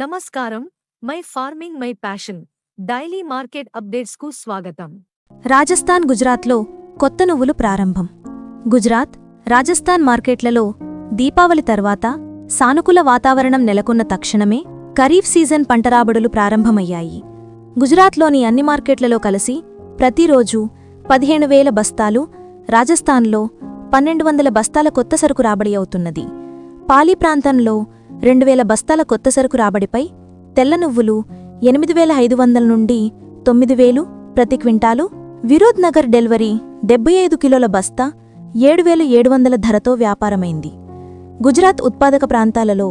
నమస్కారం. My farming my passion. Daily market అప్డేట్స్కు స్వాగతం. రాజస్థాన్ గుజరాత్లో కొత్త నువ్వులు ప్రారంభం. గుజరాత్ రాజస్థాన్ మార్కెట్లలో దీపావళి తర్వాత సానుకూల వాతావరణం నెలకొన్న తక్షణమే ఖరీఫ్ సీజన్ పంటరాబడులు ప్రారంభమయ్యాయి. గుజరాత్లోని అన్ని మార్కెట్లలో కలిసి ప్రతిరోజు పదిహేను వేల బస్తాలు రాజస్థాన్లో పన్నెండు వందల బస్తాల కొత్త సరుకు రాబడి అవుతున్నది. పాలీ ప్రాంతంలో రెండు వేల బస్తాల కొత్త సరుకు రాబడిపై తెల్ల నువ్వులు ఎనిమిది వేల ఐదు వందల నుండి తొమ్మిది వేలు ప్రతి క్వింటాలు విరోద్ నగర్ డెలివరీ డెబ్బై ఐదు కిలోల బస్తా ఏడు వేల ఏడు వందల ధరతో వ్యాపారమైంది. గుజరాత్ ఉత్పాదక ప్రాంతాలలో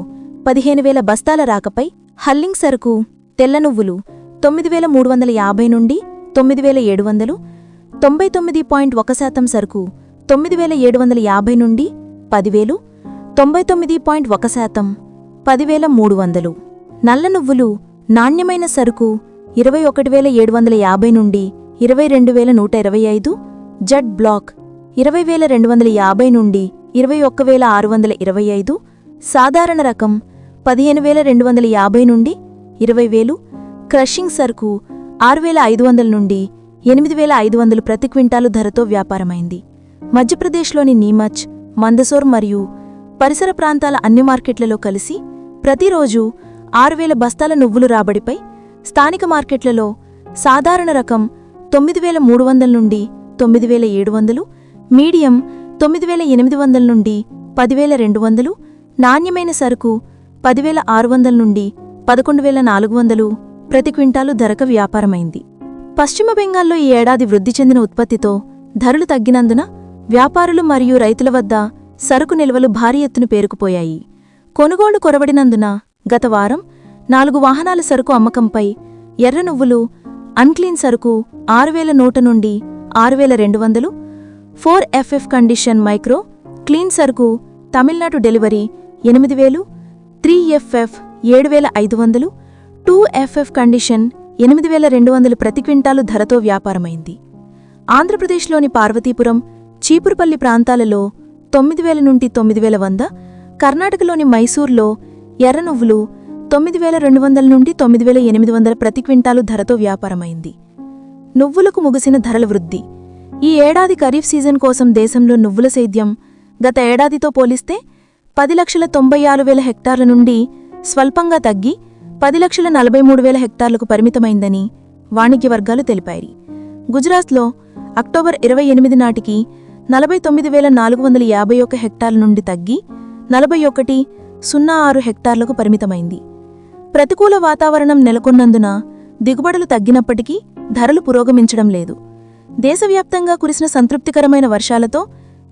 పదిహేను వేల బస్తాల రాకపై హల్లింగ్ సరుకు తెల్ల నువ్వులు తొమ్మిది వేల మూడు వందల యాభై నుండి తొమ్మిది వేల ఏడు వందలు తొంభై తొమ్మిది పాయింట్ ఒక శాతం సరుకు తొమ్మిది వేల ఏడు వందల యాభై నుండి పదివేలు తొంభై తొమ్మిది పాయింట్ ఒక శాతం పదివేల మూడు వందలు. నల్ల నువ్వులు నాణ్యమైన సరుకు ఇరవై ఒకటి వేల ఏడు వందల యాభై నుండి ఇరవై రెండు వేల నూట ఇరవై ఐదు జడ్ బ్లాక్ ఇరవై వేల రెండు వందల యాభై నుండి ఇరవై ఒక్క వేల ఆరు వందల ఇరవై ఐదు సాధారణ రకం పదిహేను వేల రెండు వందల యాభై నుండి ఇరవై వేలు క్రషింగ్ సరుకు ఆరు వేల ఐదు వందల నుండి ఎనిమిది వేల ఐదు వందలు ప్రతి క్వింటాలు ధరతో వ్యాపారమైంది. మధ్యప్రదేశ్లోని నీమచ్ మందసోర్ మరియు పరిసర ప్రాంతాల అన్ని మార్కెట్లలో కలిసి ప్రతిరోజు ఆరువేల బస్తాల నువ్వులు రాబడిపై స్థానిక మార్కెట్లలో సాధారణ రకం తొమ్మిది వేల మూడు వందల నుండి తొమ్మిది వేల ఏడు వందలు మీడియం తొమ్మిది వేల ఎనిమిది వందల నుండి పదివేల రెండు వందలు నాణ్యమైన సరుకు పదివేల ఆరు వందల నుండి పదకొండు వేల నాలుగు వందలు ప్రతి క్వింటాలు ధరక వ్యాపారమైంది. పశ్చిమ బెంగాల్లో ఈ ఏడాది వృద్ధి చెందిన ఉత్పత్తితో ధరలు తగ్గినందున వ్యాపారులు మరియు రైతుల వద్ద సరుకు నిల్వలు భారీ ఎత్తున పేరుకుపోయాయి. కొనుగోళ్ళు కొరవడినందున గత వారం నాలుగు వాహనాల సరుకు అమ్మకంపై ఎర్ర నువ్వులు అన్క్లీన్ సరుకు ఆరువేల నూట నుండి ఆరువేల రెండు వందలు four FF condition micro clean సరుకు తమిళనాడు డెలివరీ ఎనిమిది వేలు త్రీ ఎఫ్ఎఫ్ ఏడు వేల ఐదు వందలు టూ ఎఫ్ఎఫ్ కండిషన్ ఎనిమిది వేల రెండు వందలు ప్రతి క్వింటాలు ధరతో వ్యాపారమైంది. ఆంధ్రప్రదేశ్లోని పార్వతీపురం చీపురుపల్లి ప్రాంతాలలో తొమ్మిది వేల నుండి తొమ్మిది వేల వంద కర్ణాటకలోని మైసూర్లో ఎర్ర నువ్వులు తొమ్మిది వేల రెండు వందల నుండి తొమ్మిది వేల ఎనిమిది వందల ప్రతి క్వింటాలు ధరతో వ్యాపారమైంది. నువ్వులకు ముగిసిన ధరల వృద్ధి. ఈ ఏడాది ఖరీఫ్ సీజన్ కోసం దేశంలో నువ్వుల సేద్యం గత ఏడాదితో పోలిస్తే పది లక్షల తొంభై ఆరు వేల హెక్టార్ల నుండి స్వల్పంగా తగ్గి పది లక్షల నలభై మూడు వేల హెక్టార్లకు పరిమితమైందని వాణిజ్య వర్గాలు తెలిపాయి. గుజరాత్లో అక్టోబర్ ఇరవై ఎనిమిది నాటికి నలభై తొమ్మిది వేల నాలుగు వందల యాభై ఒక్క హెక్టార్ల నుండి తగ్గి నలభై ఒకటి సున్నా ఆరు హెక్టార్లకు పరిమితమైంది. ప్రతికూల వాతావరణం నెలకొన్నందున దిగుబడులు తగ్గినప్పటికీ ధరలు పురోగమించడం లేదు. దేశవ్యాప్తంగా కురిసిన సంతృప్తికరమైన వర్షాలతో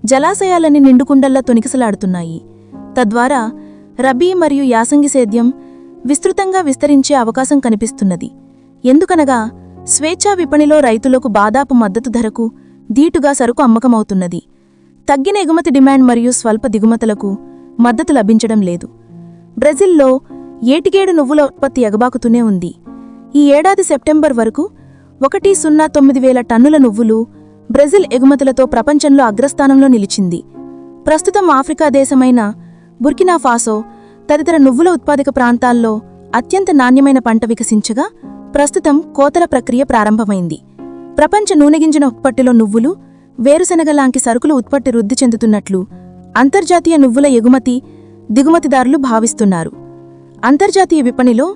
జలాశయాలన్నీ నిండుకుండల్లా తొనికిసలాడుతున్నాయి తద్వారా రబీ మరియు యాసంగి సేద్యం విస్తృతంగా విస్తరించే అవకాశం కనిపిస్తున్నది. ఎందుకనగా స్వేచ్ఛా విపణిలో రైతులకు బాదాపు మద్దతు ధరకు ధీటుగా సరుకు అమ్మకమవుతున్నది. తగ్గిన ఎగుమతి డిమాండ్ మరియు స్వల్ప దిగుమతులకు మద్దతు లభించడం లేదు. బ్రెజిల్లో ఏటికేడు నువ్వుల ఉత్పత్తి ఎగబాకుతూనే ఉంది. ఈ ఏడాది సెప్టెంబర్ వరకు ఒకటి సున్నా తొమ్మిది వేల టన్నుల నువ్వులు బ్రెజిల్ ఎగుమతులతో ప్రపంచంలో అగ్రస్థానంలో నిలిచింది. ప్రస్తుతం ఆఫ్రికా దేశమైన బుర్కినా ఫాసో తదితర నువ్వుల ఉత్పాదక ప్రాంతాల్లో అత్యంత నాణ్యమైన పంట వికసించగా ప్రస్తుతం కోతల ప్రక్రియ ప్రారంభమైంది. ప్రపంచ నూనెగింజన ఉత్పత్తిలో నువ్వులు వేరుశెనగ లాంటి సరుకులు ఉత్పత్తి వృద్ధి చెందుతున్నట్లు అంతర్జాతీయ నువ్వుల ఎగుమతి దిగుమతిదారులు భావిస్తున్నారు. అంతర్జాతీయ విపణిలో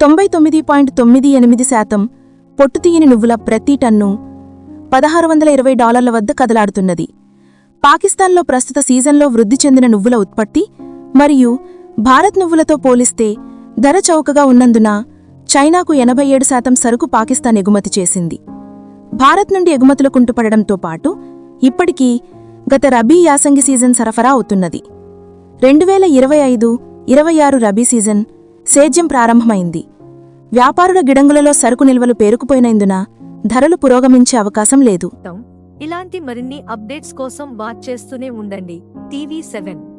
తొంభై తొమ్మిది పాయింట్ తొమ్మిది ఎనిమిది శాతం పొట్టుతీయని నువ్వుల ప్రతి టన్ను పదహారు వందల ఇరవై డాలర్ల వద్ద కదలాడుతున్నది. పాకిస్తాన్లో ప్రస్తుత సీజన్లో వృద్ధి చెందిన నువ్వుల ఉత్పత్తి మరియు భారత్ నువ్వులతో పోలిస్తే ధర చౌకగా ఉన్నందున చైనాకు ఎనభై ఏడు శాతం సరుకు పాకిస్తాన్ ఎగుమతి చేసింది. భారత్ నుండి ఎగుమతులు కుంటుపడడంతో పాటు ఇప్పటికీ గత రబీ యాసంగి సీజన్ సరఫరా అవుతున్నది. రెండు వేల ఇరవై ఐదు ఇరవై ఆరు రబీ సీజన్ సేద్యం ప్రారంభమైంది. వ్యాపారుల గిడంగులలో సరుకు నిల్వలు పేరుకుపోయినందున ధరలు పురోగమించే అవకాశం లేదు. ఇలాంటి మరిన్ని అప్డేట్స్ కోసం వాచ్ చేస్తూనే ఉండండి. TV seven.